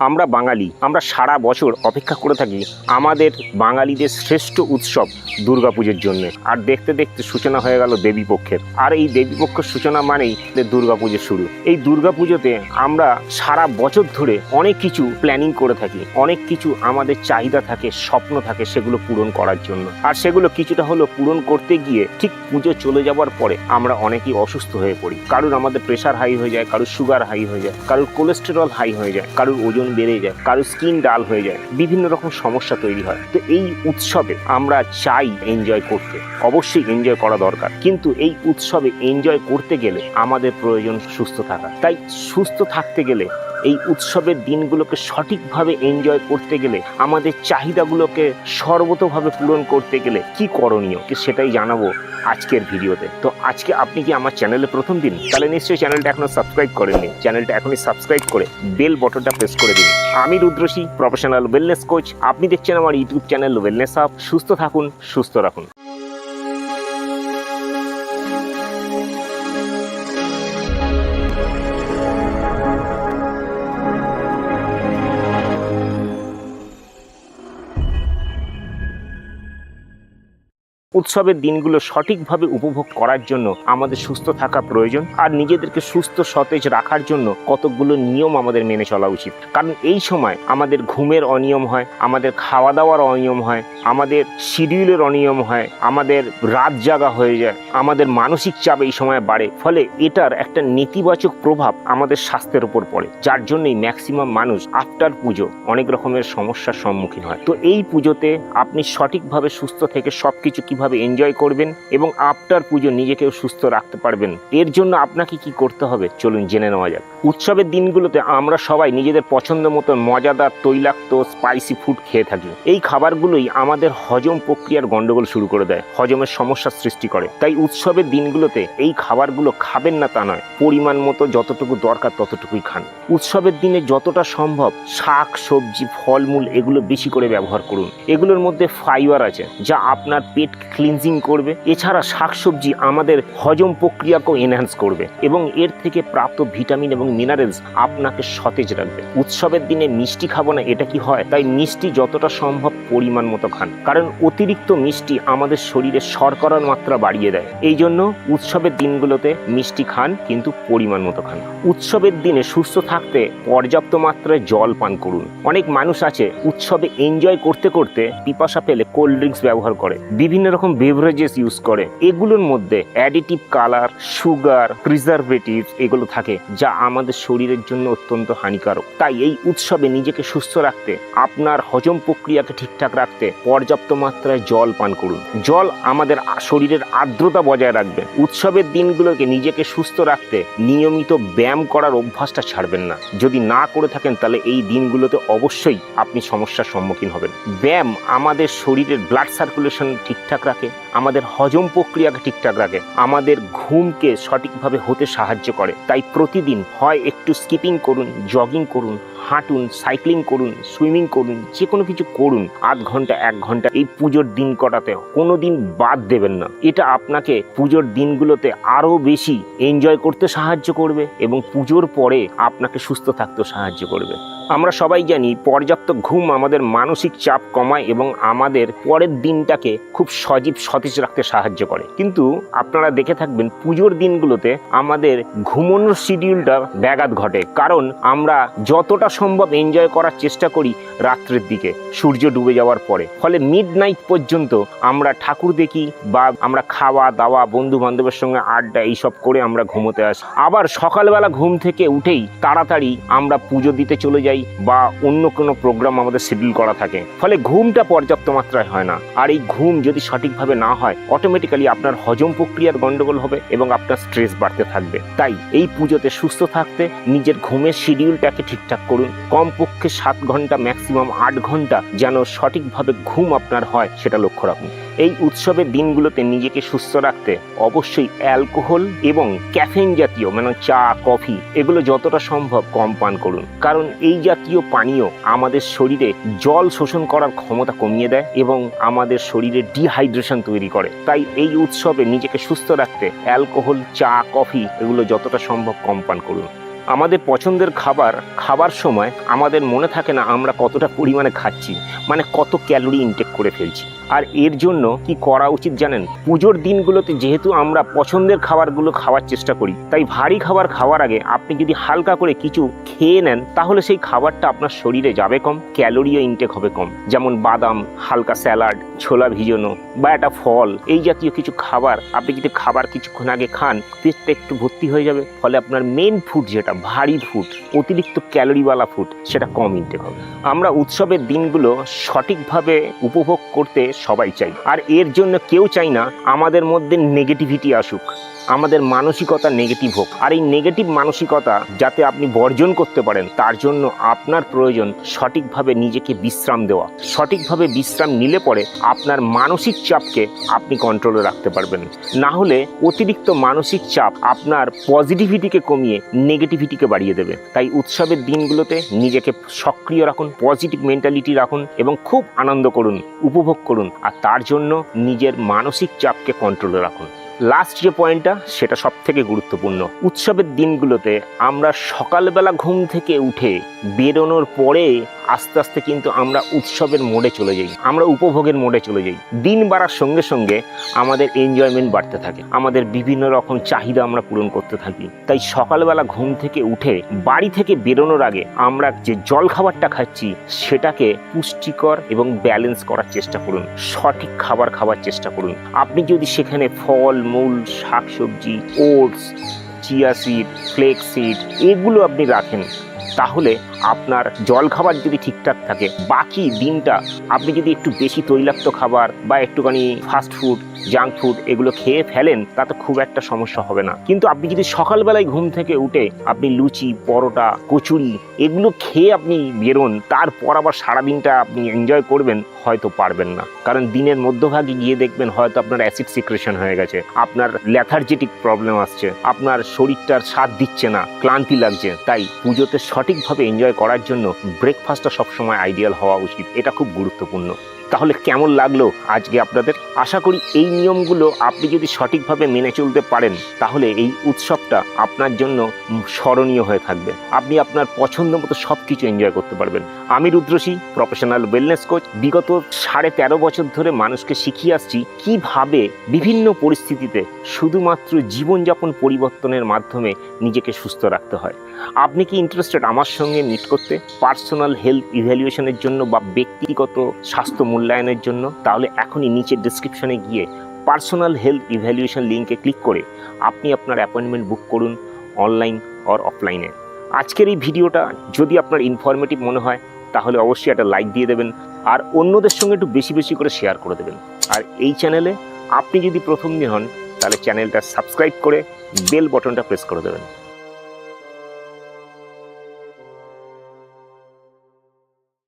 আমরা বাঙালি, আমরা সারা বছর অপেক্ষা করে থাকি আমাদের বাঙালিদের শ্রেষ্ঠ উৎসব দুর্গাপুজোর জন্য। আর দেখতে দেখতে সূচনা হয়ে গেল দেবীপক্ষের আর এই দেবীপক্ষের সূচনা মানেই দুর্গাপুজোর শুরু। এই দুর্গাপুজোতে আমরা সারা বছর ধরে অনেক কিছু প্ল্যানিং করে থাকি। অনেক কিছু আমাদের চাহিদা থাকে, স্বপ্ন থাকে সেগুলো পূরণ করার জন্য। আর সেগুলো কিছুটা হলো পূরণ করতে গিয়ে ঠিক পুজো চলে যাওয়ার পরে আমরা অনেকেই অসুস্থ হয়ে পড়ি। কারুর আমাদের প্রেশার হাই হয়ে যায়, কারুর সুগার হাই হয়ে যায়, কারুর কোলেস্টেরল হাই হয়ে যায়, কারুর ওজন বেড়ে যায়, কারও স্কিন ডাল হয়ে যায়, বিভিন্ন রকম সমস্যা তৈরি হয়। তো এই উৎসবে আমরা চাই এনজয় করতে। অবশ্যই এনজয় করা দরকার। কিন্তু এই উৎসবে এনজয় করতে গেলে আমাদের প্রয়োজন সুস্থ থাকা। তাই সুস্থ থাকতে গেলে এই উৎসবের দিনগুলোকে সঠিকভাবে এনজয় করতে গেলে, আমাদের চাহিদাগুলোকে সর্বতভাবে পূরণ করতে গেলে কি করণীয়? সেটাই জানাব আজকের ভিডিওতে। তো আজকে আপনি কি আমার চ্যানেলে প্রথম দিন? তাহলে নিশ্চয়ই চ্যানেলটা এখনও সাবস্ক্রাইব করেননি। চ্যানেলটা এখনই সাবস্ক্রাইব করে বেল বটনটা প্রেস করে দিন। আমি রুদ্রসী প্রফেশনাল ওয়েলনেস কোচ আপনি দেখছেন আমার ইউটিউব চ্যানেল ওয়েলনেস আপ সুস্থ থাকুন, সুস্থ রাখুন। উৎসবের দিনগুলো সঠিকভাবে উপভোগ করার জন্য আমাদের সুস্থ থাকা প্রয়োজন আর নিজেদেরকে সুস্থ সতেজ রাখার জন্য কতকগুলো নিয়ম আমাদের মেনে চলা উচিত। কারণ এই সময় আমাদের ঘুমের অনিয়ম হয়, আমাদের খাওয়া দাওয়ার অনিয়ম হয়, আমাদের শিডিউলের অনিয়ম হয়, আমাদের রাত জাগা হয়ে যায়, আমাদের মানসিক চাপ এই সময় বাড়ে। ফলে এটার একটা নেতিবাচক প্রভাব আমাদের স্বাস্থ্যের উপর পড়ে, যার জন্যই ম্যাক্সিমাম মানুষ আফটার পুজো অনেক রকমের সমস্যার সম্মুখীন হয়। তো এই পুজোতে আপনি সঠিকভাবে সুস্থ থেকে সবকিছু কীভাবে এনজয় করবেন এবং আফটার পুজো নিজেকেও সুস্থ রাখতে পারবেন। এর জন্য আপনাকে কি করতে হবে? চলুন জেনে নেওয়া যাক। উৎসবের দিনগুলোতে আমরা সবাই নিজেদের পছন্দ মতো মজাদার, তৈলাক্ত স্পাইসি ফুড খেয়ে থাকি। এই খাবারগুলোই আমাদের হজম প্রক্রিয়ার গণ্ডগোল শুরু করে দেয়, হজমের সমস্যার সৃষ্টি করে। তাই উৎসবের দিনগুলোতে এই খাবারগুলো খাবেন না তা নয়, পরিমাণ মতো যতটুকু দরকার ততটুকুই খান। উৎসবের দিনে যতটা সম্ভব শাক, সবজি, ফলমূল এগুলো বেশি করে ব্যবহার করুন। এগুলোর মধ্যে ফাইবার আছে, যা আপনার পেট ক্লিনজিং করবে। এছাড়া শাকসবজি আমাদের হজম প্রক্রিয়াকেও এনহ্যান্স করবে এবং এর থেকে প্রাপ্ত ভিটামিন এবং মিনারেলস আপনাকে সতেজ রাখবে। উৎসবের দিনে মিষ্টি খাব না, এটা কি হয়? তাই মিষ্টি যতটা সম্ভব পরিমাণ মতো খান। কারণ অতিরিক্ত মিষ্টি আমাদের শরীরে শর্করার মাত্রা বাড়িয়ে দেয়। এই জন্য উৎসবের দিনগুলোতে মিষ্টি খান, কিন্তু পরিমাণ মতো খান। উৎসবের দিনে সুস্থ থাকতে পর্যাপ্ত মাত্রায় জল পান করুন। অনেক মানুষ আছে উৎসবে এনজয় করতে করতে পিপাসা পেলে কোল্ড ড্রিঙ্কস ব্যবহার করে। বিভিন্ন রকম বেভারেজেস ইউজ করে। এগুলোর মধ্যে অ্যাডিটিভ কালার সুগার প্রিজারভেটিভ এগুলো থাকে, যা আমাদের শরীরের জন্য অত্যন্ত হানিকারক। তাই এই উৎসবে নিজেকে সুস্থ রাখতে, আপনার হজম প্রক্রিয়াকে ঠিকঠাক রাখতে পর্যাপ্ত মাত্রায় জল পান করুন। জল আমাদের শরীরের আর্দ্রতা বজায় রাখবে। উৎসবের দিনগুলোকে নিজেকে সুস্থ রাখতে নিয়মিত ব্যায়াম করার অভ্যাসটা ছাড়বেন না। যদি না করে থাকেন, তাহলে এই দিনগুলোতে অবশ্যই আপনি সমস্যার সম্মুখীন হবেন। ব্যায়াম আমাদের শরীরের ব্লাড সার্কুলেশন ঠিকঠাক রাখে আমাদের হজম প্রক্রিয়াকে ঠিকঠাক রাখে, আমাদের ঘুমকে সঠিকভাবে হতে সাহায্য করে। তাই প্রতিদিন হয় একটু স্কিপিং করুন, জগিং করুন, হাঁটুন, সাইক্লিং করুন, সুইমিং করুন যে কোনো কিছু করুন, আধ ঘণ্টা, এক ঘণ্টা, এই পুজোর দিন কটাতে কোনো দিন বাদ দেবেন না। এটা আপনাকে পুজোর দিনগুলোতে আরও বেশি এনজয় করতে সাহায্য করবে এবং পুজোর পরে আপনাকে সুস্থ থাকতে সাহায্য করবে। আমরা সবাই জানি পর্যাপ্ত ঘুম আমাদের মানসিক চাপ কমায় এবং আমাদের পরের দিনটাকে খুব সজীব সতেজ রাখতে সাহায্য করে। কিন্তু আপনারা দেখে থাকবেন পুজোর দিনগুলোতে আমাদের ঘুমানোর শিডিউলটা ব্যাঘাত ঘটে। কারণ আমরা যতটা সম্ভব এনজয় করার চেষ্টা করি রাত্রের দিকে, সূর্য ডুবে যাওয়ার পরে। ফলে মিড নাইট পর্যন্ত আমরা ঠাকুর দেখি বা আমরা খাওয়া দাওয়া বন্ধু বান্ধবের সঙ্গে আড্ডা এইসব করে আমরা ঘুমোতে আসি। আবার সকালবেলা ঘুম থেকে উঠেই তাড়াতাড়ি আমরা পুজো দিতে চলে যাই। বা অন্য কোনো প্রোগ্রাম আমাদের শিডিউল করা থাকে। ফলে ঘুমটা পর্যাপ্ত মাত্রায় হয় না। আর এই ঘুম যদি সঠিকভাবে না হয় অটোমেটিক্যালি আপনার হজম প্রক্রিয়ার গন্ডগোল হবে এবং আপনার স্ট্রেস বাড়তে থাকবে। তাই এই পুজোতে সুস্থ থাকতে নিজের ঘুমের শিডিউলটাকে ঠিকঠাক করুন। কমপক্ষে সাত ঘণ্টা ম্যাক্সিমাম আট ঘণ্টা যেন সঠিকভাবে ঘুম আপনার হয়, সেটা লক্ষ্য রাখুন। এই উৎসবের দিনগুলোতে নিজেকে সুস্থ রাখতে অবশ্যই অ্যালকোহল এবং ক্যাফেইন জাতীয় মানে চা, কফি, এগুলো যতটা সম্ভব কম পান করুন। কারণ এই জাতীয় পানীয় আমাদের শরীরে জল শোষণ করার ক্ষমতা কমিয়ে দেয় এবং আমাদের শরীরে ডিহাইড্রেশন তৈরি করে। তাই এই উৎসবে নিজেকে সুস্থ রাখতে অ্যালকোহল, চা, কফি, এগুলো যতটা সম্ভব কম পান করুন। আমাদের পছন্দের খাবার খাবার সময় আমাদের মনে থাকে না আমরা কতটা পরিমাণে খাচ্ছি মানে কত ক্যালোরি ইনটেক করে ফেলছি। আর এর জন্য কি করা উচিত জানেন? পুজোর দিনগুলোতে যেহেতু আমরা পছন্দের খাবারগুলো খাওয়ার চেষ্টা করি, তাই ভারী খাবার খাওয়ার আগে আপনি যদি হালকা করে কিছু খেয়ে নেন, তাহলে সেই খাবারটা আপনার শরীরে যাবে কম, ক্যালোরিও ইনটেক হবে কম। যেমন বাদাম, হালকা স্যালাড, ছোলা ভিজানো বা একটা ফল, এই জাতীয় কিছু খাবার, আপনি যদি খাবার কিছুক্ষণ আগে খান, পেটটা একটু ভর্তি হয়ে যাবে, ফলে আপনার মেন ফুড যেটা ভারী ফুড অতিরিক্ত ক্যালোরিওয়ালা ফুড সেটা কম ইনটেক হবে। আমরা উৎসবের দিনগুলো সঠিকভাবে উপভোগ করতে সবাই চাই। আর এর জন্য কেউ চাই না আমাদের মধ্যে নেগেটিভিটি আসুক। আমাদের মানসিকতা নেগেটিভ হোক। আর এই নেগেটিভ মানসিকতা যাতে আপনি বর্জন করতে পারেন, তার জন্য আপনার প্রয়োজন সঠিকভাবে নিজেকে বিশ্রাম দেওয়া। সঠিকভাবে বিশ্রাম নিলে পরে আপনার মানসিক চাপকে আপনি কন্ট্রোলে রাখতে পারবেন। না হলে অতিরিক্ত মানসিক চাপ আপনার পজিটিভিটিকে কমিয়ে নেগেটিভিটিকে বাড়িয়ে দেবে। তাই উৎসবের দিনগুলোতে নিজেকে সক্রিয় রাখুন পজিটিভ মেন্টালিটি রাখুন এবং খুব আনন্দ করুন, উপভোগ করুন। আর তার জন্য নিজের মানসিক চাপকে কন্ট্রোলে রাখুন। লাস্ট যে পয়েন্টটা সেটা সব থেকে গুরুত্বপূর্ণ। উৎসবের দিনগুলোতে আমরা সকালবেলা ঘুম থেকে উঠে বেরোনোর পরে আস্তে আস্তে কিন্তু আমরা উৎসবের মোড়ে চলে যাই, আমরা উপভোগের মোড়ে চলে যাই। দিন বাড়ার সঙ্গে সঙ্গে আমাদের এনজয়মেন্ট বাড়তে থাকে। আমাদের বিভিন্ন রকম চাহিদা আমরা পূরণ করতে থাকি। তাই সকালবেলা ঘুম থেকে উঠে বাড়ি থেকে বেরোনোর আগে আমরা যে জল খাবারটা খাচ্ছি, সেটাকে পুষ্টিকর এবং ব্যালেন্স করার চেষ্টা করুন। সঠিক খাবার খাওয়ার চেষ্টা করুন। আপনি যদি সেখানে ফল, মূল, শাকসবজি oats chia seed flax seed এগুলো আপনি রাখেন। তাহলে আপনার জল খাবার যদি ঠিকঠাক থাকে, বাকি দিনটা আপনি যদি একটু বেশি তৈলাক্ত খাবার বা একটুখানি ফাস্ট ফুড জাঙ্ক ফুড এগুলো খেয়ে ফেলেন, তাতে খুব একটা সমস্যা হবে না। কিন্তু আপনি যদি সকালবেলায় ঘুম থেকে উঠে আপনি লুচি, পরোটা, কচুরি এগুলো খেয়ে আপনি বেরোন, তারপর আবার সারাদিনটা আপনি এনজয় করবেন, হয়তো পারবেন না। কারণ দিনের মধ্যভাগে গিয়ে দেখবেন হয়তো আপনার অ্যাসিড সিক্রেশন হয়ে গেছে, আপনার ল্যাথার্জেটিক প্রবলেম আসছে, আপনার শরীরটার স্বাদ দিচ্ছে না, ক্লান্তি লাগছে, তাই পুজোতে সঠিকভাবে এনজয় করার জন্য ব্রেকফাস্টটা সবসময় আইডিয়াল হওয়া উচিত। এটা খুব গুরুত্বপূর্ণ। তাহলে কেমন লাগল আজকে আপনাদের? আশা করি এই নিয়মগুলো আপনি যদি সঠিকভাবে মেনে চলতে পারেন, তাহলে এই উৎসবটা আপনার জন্য স্মরণীয় হয়ে থাকবে। আপনি আপনার পছন্দ মতো সব কিছু এনজয় করতে পারবেন। আমি রুদ্রসী প্রফেশনাল ওয়েলনেস কোচ বিগত সাড়ে তেরো বছর ধরে মানুষকে শিখিয়ে আসছি কীভাবে বিভিন্ন পরিস্থিতিতে শুধুমাত্র জীবনযাপন পরিবর্তনের মাধ্যমে নিজেকে সুস্থ রাখতে হয়। আপনি কি ইন্টারেস্টেড আমার সঙ্গে মিট করতে? পার্সোনাল হেলথ ইভ্যালুয়েশনের জন্য বা ব্যক্তিগত স্বাস্থ্য মূল্যায়নের জন্য, তাহলে এখনই নিচের ডিসক্রিপশনে গিয়ে পার্সোনাল হেলথ ইভ্যালুয়েশন লিঙ্কে ক্লিক করে আপনি আপনার অ্যাপয়েন্টমেন্ট বুক করুন অনলাইন অর অফলাইনে আজকের এই ভিডিওটা যদি আপনার ইনফরমেটিভ মনে হয়, তাহলে অবশ্যই একটা লাইক দিয়ে দেবেন আর অন্যদের সঙ্গে একটু বেশি বেশি করে শেয়ার করে দেবেন। আর এই চ্যানেলে আপনি যদি প্রথম দিন হন, তাহলে চ্যানেলটা সাবস্ক্রাইব করে বেল বটনটা প্রেস করে দেবেন।